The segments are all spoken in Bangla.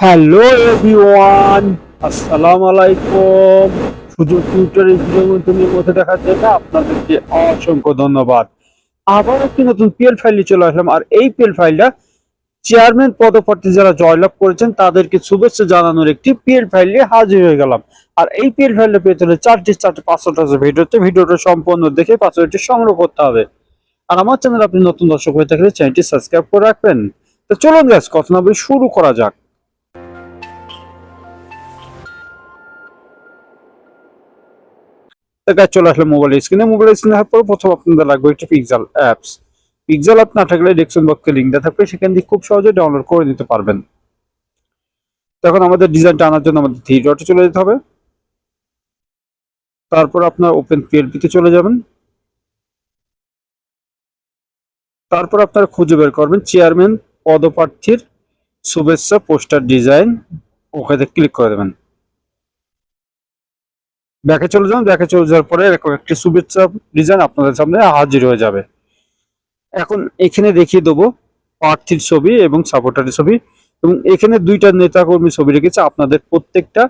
হ্যালো এভরিওয়ান আসসালামু আলাইকুম সুযোগ টিউটার এই ভিডিওর মাধ্যমে মধ্যে দেখার জন্য আপনাদেরকে অসংখ্য ধন্যবাদ। আবার একটি নতুন পিএল ফাইলে চলে আসলাম। আর এই পিএল ফাইলটা চেয়ারম্যান পদপ্রার্থী যারা জয়লাভ করেছেন, তাদেরকে শুভেচ্ছা জানানোর একটি পিএল ফাইল হাজির হয়ে গেলাম। আর এই পিএল ফাইলটা পেতে হলে চারটি চারটি পাসওয়ার্ড আছে ভিডিওতে। ভিডিওটা সম্পূর্ণ দেখে পাসওয়ার্ডটি সংগ্রহ করতে হবে। আর আমার চ্যানেল আপনি নতুন দর্শক হয়ে থাকলে চ্যানেলটি সাবস্ক্রাইব করে রাখবেন। তো চলুন গ্যাস কথা না বলে শুরু করা যাক। তো guys, চলে আসলে মোবাইল স্ক্রিনে মোবাইল স্ক্রিনে আসার পর প্রথম আপনাদের লাগবে একটি পিক্সেল অ্যাপস পিক্সেল অ্যাপ না থাকলে ডেস্কটপ বক্সে লিঙ্ক দেওয়া থাকবে সেখান থেকে খুব সহজে ডাউনলোড করে নিতে পারবেন। তখন আমাদের ডিজাইনটা আনার জন্য আমাদের থ্রি ডটে চলে যেতে হবে। তারপর আপনার ওপেন পিএলপিতে চলে যাবেন। তারপর আপনারা খুঁজে বের করবেন চেয়ারম্যান পদপ্রার্থীর শুভেচ্ছা পোস্টার ডিজাইন ওখানে ক্লিক করে দেবেন। ব্যাকে চলে যান, ব্যাকে চলে যাওয়ার পরে এরকম একটি শুভেচ্ছা ডিজাইন আপনাদের সামনে হাজির হয়ে যাবে। এখন এখানে দেখিয়ে দেবো প্রার্থীর ছবি এবং সাপোর্টারের ছবি। এবং এখানে দুইটা নেতা কর্মী ছবি রেখেছে। আপনাদের প্রত্যেকটা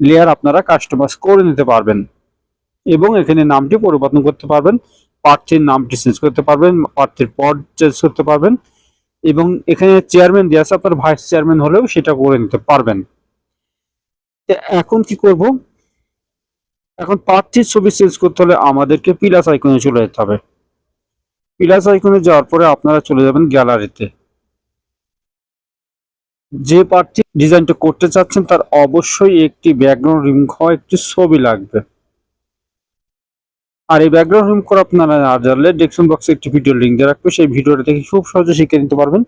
লেয়ার আপনারা কাস্টমাইজ করে নিতে পারবেন। এবং এখানে নামটি পরিবর্তন করতে পারবেন প্রার্থীর নামটি চেঞ্জ করতে পারবেন প্রার্থীর পদ চেঞ্জ করতে পারবেন। এবং এখানে চেয়ারম্যান দেওয়া আছে, আপনার ভাইস চেয়ারম্যান হলেও সেটা করে নিতে পারবেন। এখন কি করব? এখন প্রার্থীর ছবি চেঞ্জ করতে হলে আমাদেরকে প্লাস আইকনে চলে যেতে হবে। প্লাস আইকনে যাওয়ার পরে আপনারা চলে যাবেন গ্যালারিতে যে প্রার্থী ডিজাইনটা করতে চাচ্ছেন, তার অবশ্যই একটি ব্যাকগ্রাউন্ড রিমুভ হওয়া একটি ছবি লাগবে। আর এই ব্যাকগ্রাউন্ড রিমুভ করে আপনারা না জানলে ডেসক্রিপশন বক্সে একটি ভিডিও লিঙ্ক দিয়ে রাখবে। সেই ভিডিওটা দেখে খুব সহজে শিখে নিতে পারবেন।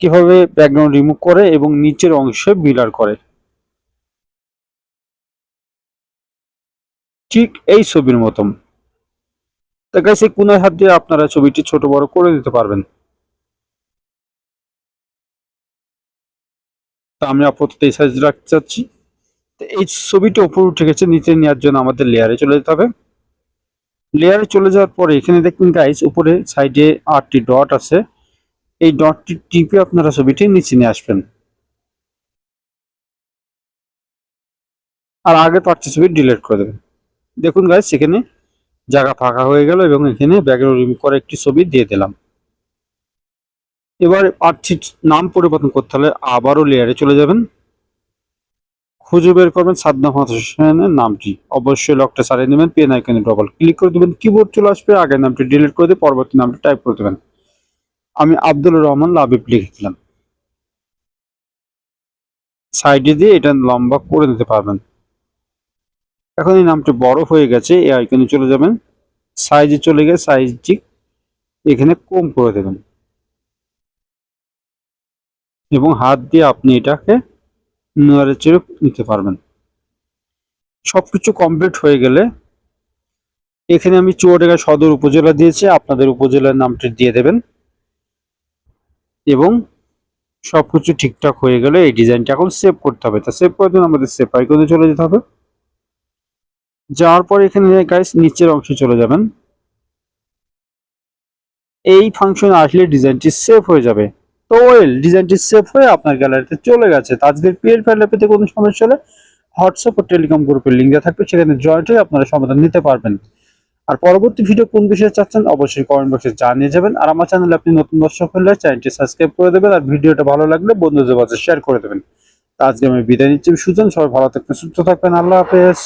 কীভাবে ব্যাকগ্রাউন্ড রিমুভ করে এবং নিচের অংশে বিলার করে। ঠিক এই ছবির মতন। তা গাইস এই হাত দিয়ে আপনারা ছবিটি ছোট বড় করে দিতে পারবেন। তা আমি আপাতত এই সাইজ রাখতে চাচ্ছি। তো এই ছবিটি উপর উঠে গেছে, নিচে নেওয়ার জন্য আমাদের লেয়ারে চলে যেতে হবে। লেয়ারে চলে যাওয়ার পরে এখানে দেখবেন গাইস উপরে সাইডে আটটি ডট আছে। এই ডটটি টিপে আপনারা ছবিটি নিচে নিয়ে আসবেন। আর আগে পাচ্ছি ছবি ডিলিট করে দেবেন। দেখুন গাইস সেখানে জায়গা ফাঁকা হয়ে গেল এবং এখানে ব্যাকগ্রাউন্ড করে একটি ছবি দিয়ে দিলাম। এবার প্রার্থীর নাম পরিবর্তন করতে হলে আবারও লেয়ারে চলে যাবেন। খুঁজে বের করবেন সাদ্দাম হোসেনের নামটি। অবশ্যই লকটা সারিয়ে নেবেন পেন আইকনে ডবল ক্লিক করে দেবেন কিবোর্ড চলে আসবে, আগের নামটি ডিলিট করে দিয়ে পরবর্তী নামটি টাইপ করে দেবেন। আমি আব্দুল রহমান লাবিব লিখে দিলাম। সাইডে দিয়ে এটা লম্বা করে দিতে পারবেন। এখন এই নামটি বড় হয়ে গেছে, এই আইকনে চলে যাবেন। সাইজে চলে গেছে সাইজটি এখানে কম করে দেবেন। এবং হাত দিয়ে আপনি এটাকে চেড়ে নিতে পারবেন। সবকিছু কমপ্লিট হয়ে গেলে এখানে আমি চুয়াডাঙ্গা সদর উপজেলা দিয়েছি, আপনাদের উপজেলার নামটি দিয়ে দেবেন। এবং সবকিছু ঠিকঠাক হয়ে গেলে এই ডিজাইনটা এখন সেভ করতে হবে। তা সেভ করার জন্য আমাদের সেভ আইকনে চলে যেতে হবে। যাওয়ার পর এখানে গাইস নিচের অংশে চলে যাবেন। এই ফাংশন আসলে ডিজাইনটি সেভ হয়ে যাবে। তো ওয়েল ডিজাইনটি সেভ হয়ে আপনার গ্যালারিতে চলে গেছে। তো আজকের পিএল ফাইল পেতে কোনো সমস্যা হলে হোয়াটসঅ্যাপ ও টেলিকম গ্রুপের লিঙ্ক দেওয়া থাকবে। সেখানে জয়েন্ট হয়ে আপনারা সমাধান নিতে পারবেন। আর পরবর্তী ভিডিও কোন বিষয়ে চাচ্ছেন অবশ্যই কমেন্ট বক্সে জানিয়ে যাবেন। আর আমার চ্যানেলে আপনি নতুন দর্শক হলে চ্যানেলটি সাবস্ক্রাইব করে দেবেন। আর ভিডিওটা ভালো লাগলে বন্ধুদের মাঝে শেয়ার করে দেবেন। আজকে আমি বিদায় নিচ্ছি। সুজন, সবাই ভালো থাকবেন, সুস্থ থাকবেন। আল্লাহ হাফেজ।